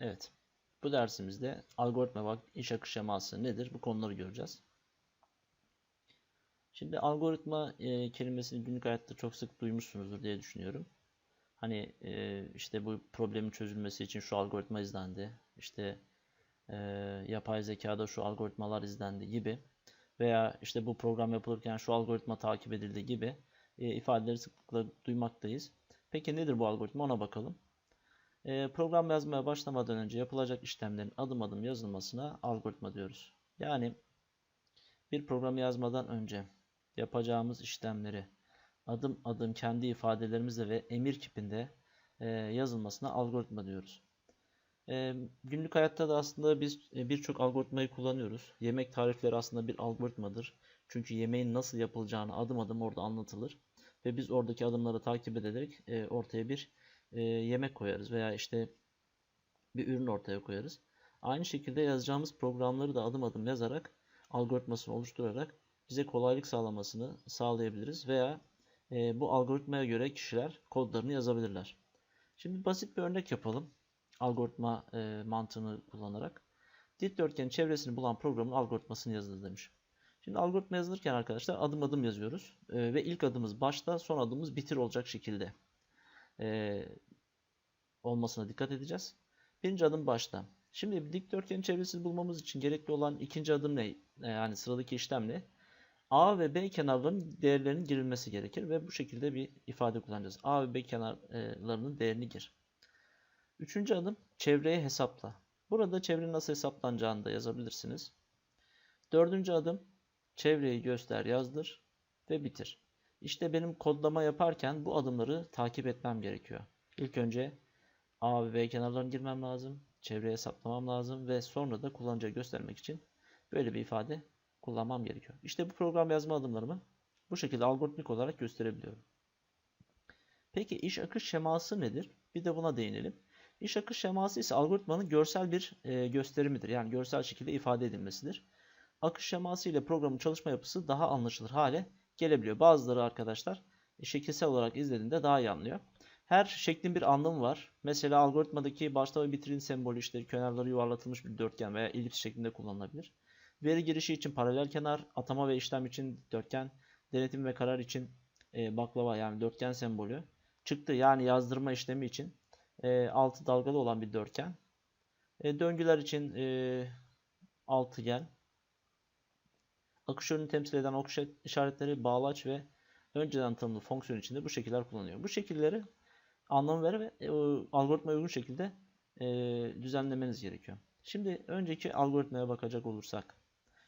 Evet. Bu dersimizde algoritma bak iş akış şeması nedir? Bu konuları göreceğiz. Şimdi algoritma e, kelimesini günlük hayatta çok sık duymuşsunuzdur diye düşünüyorum. Hani e, işte bu problemin çözülmesi için şu algoritma izlendi. İşte e, yapay zekada şu algoritmalar izlendi gibi. Veya işte bu program yapılırken şu algoritma takip edildi gibi e, ifadeleri sıklıkla duymaktayız. Peki nedir bu algoritma ona bakalım. E, program yazmaya başlamadan önce yapılacak işlemlerin adım adım yazılmasına algoritma diyoruz. Yani bir program yazmadan önce yapacağımız işlemleri adım adım kendi ifadelerimizle ve emir kipinde e, yazılmasına algoritma diyoruz. E, günlük hayatta da aslında biz e, birçok algoritmayı kullanıyoruz. Yemek tarifleri aslında bir algoritmadır. Çünkü yemeğin nasıl yapılacağını adım adım orada anlatılır. Ve biz oradaki adımları takip ederek ortaya bir e, yemek koyarız veya işte bir ürün ortaya koyarız. Aynı şekilde yazacağımız programları da adım adım yazarak algoritmasını oluşturarak bize kolaylık sağlamasını sağlayabiliriz veya e, bu algoritmaya göre kişiler kodlarını yazabilirler. Şimdi basit bir örnek yapalım. Algoritma e, mantığını kullanarak. Dikdörtgenin çevresini bulan programın algoritmasını yazdı demiş. Şimdi algoritma yazılırken arkadaşlar adım adım yazıyoruz. E, ve ilk adımız başta, son adımız bitir olacak şekilde e, olmasına dikkat edeceğiz. Birinci adım başta. Şimdi dikdörtgenin çevresini bulmamız için gerekli olan ikinci adım ne? E, yani sıradaki işlem ne? A ve B kenarlarının değerlerinin girilmesi gerekir ve bu şekilde bir ifade kullanacağız. A ve B kenarlarının değerini gir. Üçüncü adım çevreye hesapla. Burada çevrenin nasıl hesaplanacağını da yazabilirsiniz. Dördüncü adım çevreyi göster yazdır ve bitir. İşte benim kodlama yaparken bu adımları takip etmem gerekiyor. İlk önce A ve B kenarlarını girmem lazım. Çevreye hesaplamam lazım ve sonra da kullanıcıya göstermek için böyle bir ifade kullanmam gerekiyor. İşte bu program yazma adımlarımı bu şekilde algoritmik olarak gösterebiliyorum. Peki iş akış şeması nedir? Bir de buna değinelim. İş akış şeması ise algoritmanın görsel bir e, gösterimidir. Yani görsel şekilde ifade edilmesidir. Akış şeması ile programın çalışma yapısı daha anlaşılır hale gelebiliyor. Bazıları arkadaşlar e, şekilsel olarak izlediğinde daha iyi anlıyor. Her şeklin bir anlamı var. Mesela algoritmadaki başta ve bitirin sembolü işte kenarları yuvarlatılmış bir dörtgen veya elips şeklinde kullanılabilir. Veri girişi için paralel kenar, atama ve işlem için dörtgen, denetim ve karar için e, baklava yani dörtgen sembolü. Çıktı yani yazdırma işlemi için e, altı dalgalı olan bir dörtgen. E, döngüler için e, altıgen. Akış yönünü temsil eden ok işaretleri, bağlaç ve önceden tanımlı fonksiyon içinde bu şekiller kullanılıyor. Bu şekilleri anlam ver ve e, algoritmaya uygun şekilde e, düzenlemeniz gerekiyor. Şimdi önceki algoritmaya bakacak olursak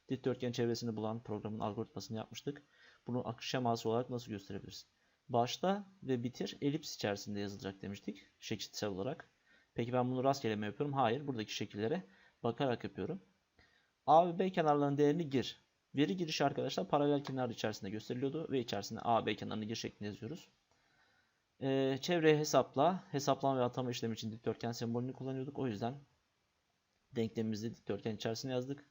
dikdörtgen çevresini bulan programın algoritmasını yapmıştık. Bunu akış şeması olarak nasıl gösterebiliriz? Başta ve bitir elips içerisinde yazılacak demiştik şekilsel olarak. Peki ben bunu rastgele mi yapıyorum? Hayır. Buradaki şekillere bakarak yapıyorum. A ve B kenarlarının değerini gir. Veri girişi arkadaşlar paralel kenar içerisinde gösteriliyordu ve içerisinde A, B kenarını gir şeklinde yazıyoruz. Ee, çevreye hesapla. Hesaplama ve atama işlemi için dikdörtgen sembolünü kullanıyorduk. O yüzden denklemimizi dikdörtgen içerisine yazdık.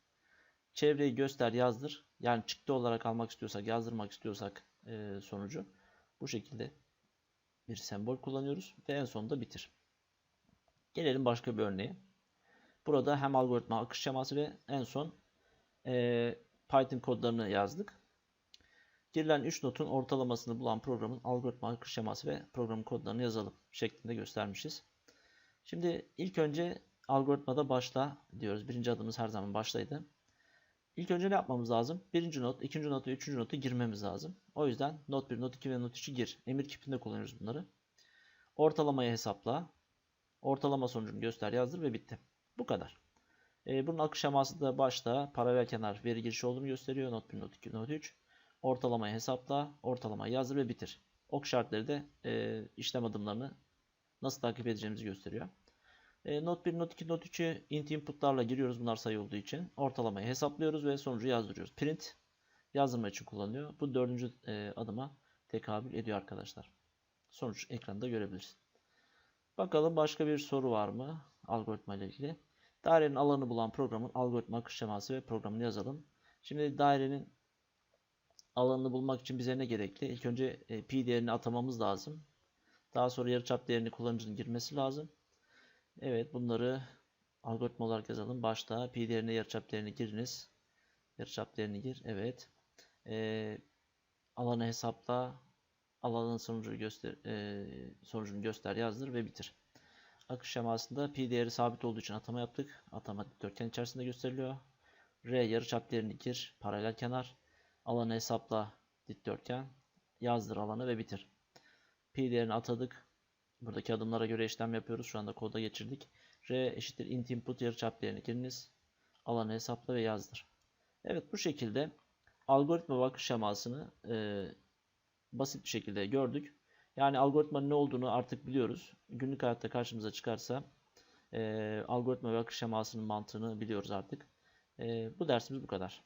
Çevreyi göster yazdır. Yani çıktı olarak almak istiyorsak, yazdırmak istiyorsak e, sonucu bu şekilde bir sembol kullanıyoruz ve en sonunda bitir. Gelelim başka bir örneğe. Burada hem algoritma akış şeması ve en son e, Python kodlarını yazdık. Girilen 3 notun ortalamasını bulan programın algoritma akış şeması ve programın kodlarını yazalım şeklinde göstermişiz. Şimdi ilk önce algoritmada başla diyoruz. Birinci adımız her zaman başlaydı. İlk önce ne yapmamız lazım? Birinci not, ikinci not ve üçüncü notu girmemiz lazım. O yüzden not 1, not 2 ve not 3'ü gir. Emir kipinde kullanıyoruz bunları. Ortalamayı hesapla. Ortalama sonucunu göster, yazdır ve bitti. Bu kadar. Ee, bunun akış şeması da başta paralel kenar veri girişi olduğunu gösteriyor. Not 1, not 2, not 3. Ortalamayı hesapla, ortalamayı yazdır ve bitir. Ok şartları da e, işlem adımlarını nasıl takip edeceğimizi gösteriyor. E, not 1, not 2, not 3'ü int inputlarla giriyoruz bunlar sayı olduğu için. Ortalamayı hesaplıyoruz ve sonucu yazdırıyoruz. Print yazdırma için kullanılıyor. Bu dördüncü e, adıma tekabül ediyor arkadaşlar. Sonuç ekranda görebilirsin. Bakalım başka bir soru var mı algoritma ile ilgili. Dairenin alanı bulan programın algoritma akış şeması ve programını yazalım. Şimdi dairenin alanını bulmak için bize ne gerekli? İlk önce e, pi değerini atamamız lazım. Daha sonra yarıçap değerini kullanıcının girmesi lazım. Evet bunları algoritma olarak yazalım. Başta pi değerine yarıçap değerini giriniz. Yarıçap değerini gir. Evet. Ee, alanı hesapla. Alanın sonucu göster, e, sonucunu göster yazdır ve bitir. Akış şemasında pi değeri sabit olduğu için atama yaptık. Atama dikdörtgen içerisinde gösteriliyor. R yarıçap değerini gir. Paralel kenar. Alanı hesapla dikdörtgen. Yazdır alanı ve bitir. Pi değerini atadık. Buradaki adımlara göre işlem yapıyoruz. Şu anda koda geçirdik. R eşittir int input yarıçap değerini giriniz. Alanı hesapla ve yazdır. Evet bu şekilde algoritma ve akış şemasını e, basit bir şekilde gördük. Yani algoritmanın ne olduğunu artık biliyoruz. Günlük hayatta karşımıza çıkarsa e, algoritma ve akış şemasının mantığını biliyoruz artık. E, bu dersimiz bu kadar.